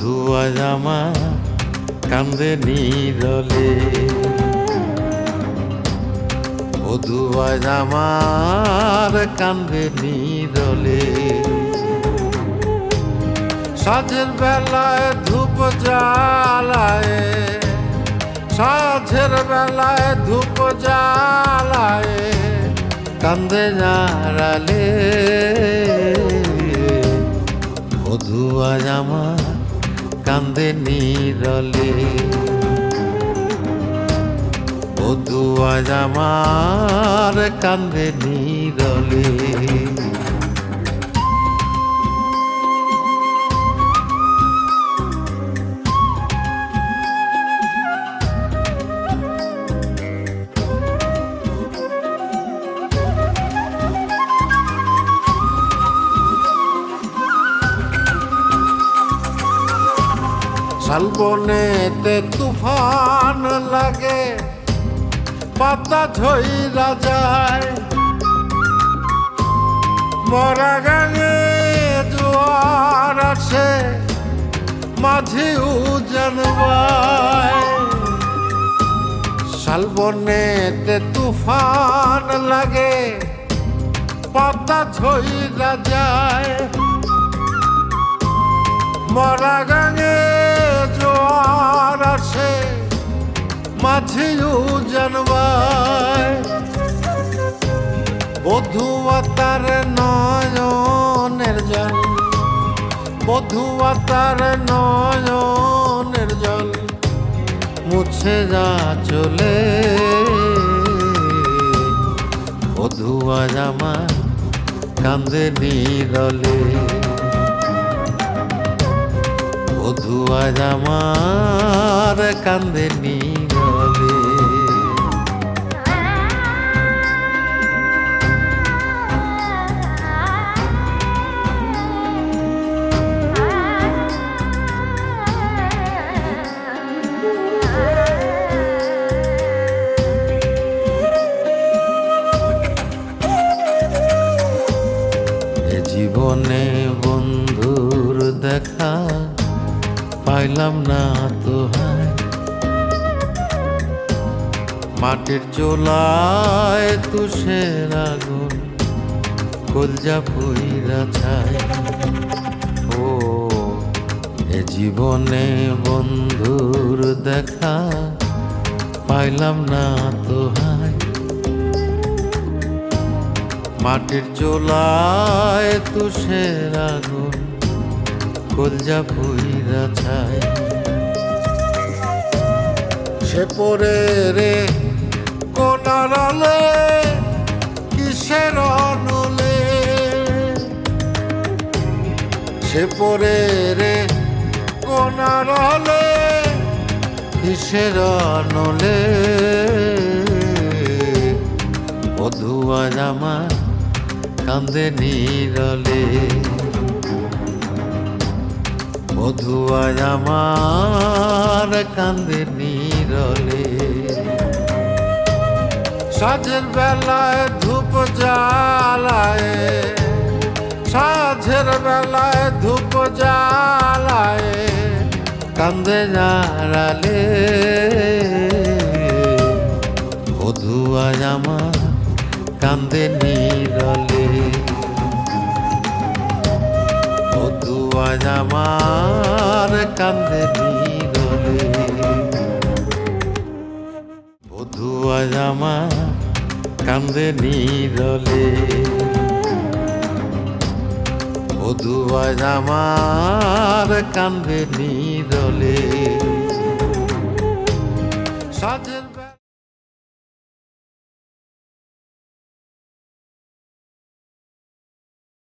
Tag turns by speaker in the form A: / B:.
A: আজ আমার কান্দে নীরলে। বধু আজ আমার কান্দে নীরলে। সাজের বেলায় ধূপ জ্বালায় সাঝের বেলায় ধূপ জ্বালায়, কান্দে জাড়ালে বধু আজ আমার কান্দে নিরলে। বধু আজ আমার কান্দে নীরলে। শালবনেতে তুফান লাগে পাতা ঝইরা যায়। মরা গাঙে জোয়ার আসে, মাঝি উজানবায় শালবনেতে তুফান লাগে পাতা ঝইরা যায়। মাঝি জানবায়। বধুয়া তার নয়নের জল বধুয়া নয়নের জল মুছে যা চলে। বধুয়া জামা কান্দে নীরলে। বধু আজ আমার কান্দে নীরবে পাইলাম না তো মাটির চোলায় তুষের আগুন, কলজা পুইরা ছায় ও, এ জীবনে বন্ধুর দেখা পাইলাম না তো হায় মাটির চোলায় তুষের আগুন কলজা পুইরা ছায় সে পরে রে কোনারালে কিসের অনলে সে পরে রে কোনারালে কিসের অনলে বধুয়া জামা কান্দে নীরলে। বধুয়া আমার কান্দে নীরলে। সাজের বেলায় ধূপ জ্বালায়, সাঝের বেলায় ধূপ জ্বালায় কান্দে জাড়ালে বধুয়া আমার কান্দে নীরলে। আমার কান্দে বধু আজ আমার কান্দে নীরলে আজ আমার কান্দে নীরলে সাজের